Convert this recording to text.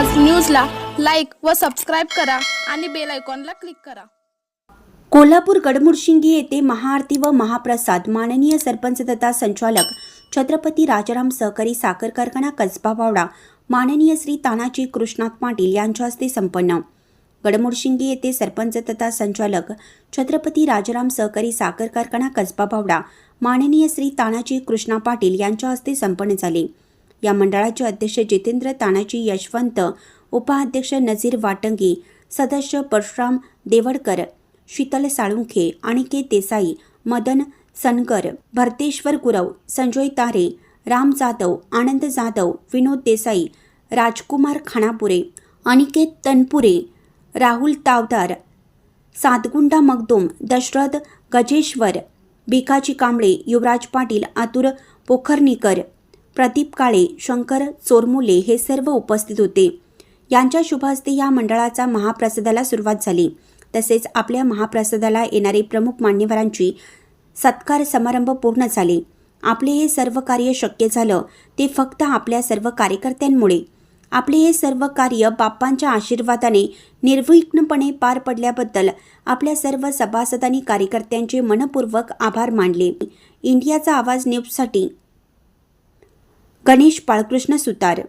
न्यूजला लाईक व सबस्क्राईब करा आणि बेल आयकॉनला क्लिक करा. कोल्हापूर गडमुडशिंगी येथे महाआरती व महाप्रसाद माननीय सरपंच तथा संचालक छत्रपती राजाराम सहकारी साखर कारखाना कसबा वावडा माननीय श्री तानाजी कृष्णात पाटील यांच्या हस्ते संपन्न. गडमुडशिंगी येथे सरपंच तथा संचालक छत्रपती राजाराम सहकारी साखर कारखाना कसबा भावडा माननीय श्री तानाजी कृष्णा पाटील यांच्या हस्ते संपन्न झाले. या मंडळाचे अध्यक्ष जितेंद्र तानाजी यशवंत उपाध्यक्ष नझीर वाटंगी सदस्य परशुराम देवडकर शीतल साळुंखे अनिकेत देसाई मदन सनकर भरतेश्वर गुरव संजय तारे राम जाधव आनंद जाधव विनोद देसाई राजकुमार खानापुरे अनिकेत तनपुरे राहुल तावदार सातगुंडा मगदूम दशरथ गजेश्वर भिकाजी कांबळे युवराज पाटील आतुर पोखर्णीकर प्रदीप काळे शंकर चोरमुले हे सर्व उपस्थित होते. यांच्या शुभहस्ते या मंडळाचा महाप्रसादाला सुरुवात झाली. तसेच आपल्या महाप्रसादाला येणारे प्रमुख मान्यवरांची सत्कार समारंभ पूर्ण झाले. आपले हे सर्व कार्य शक्य झालं ते फक्त आपल्या सर्व कार्यकर्त्यांमुळे. आपले हे सर्व कार्य बाप्पांच्या आशीर्वादाने निर्विघ्नपणे पार पडल्याबद्दल आपल्या सर्व सभासद आणि कार्यकर्त्यांचे मनपूर्वक आभार मानले. इंडियाचा आवाज न्यूजसाठी गणेश बाळकृष्ण सुतार.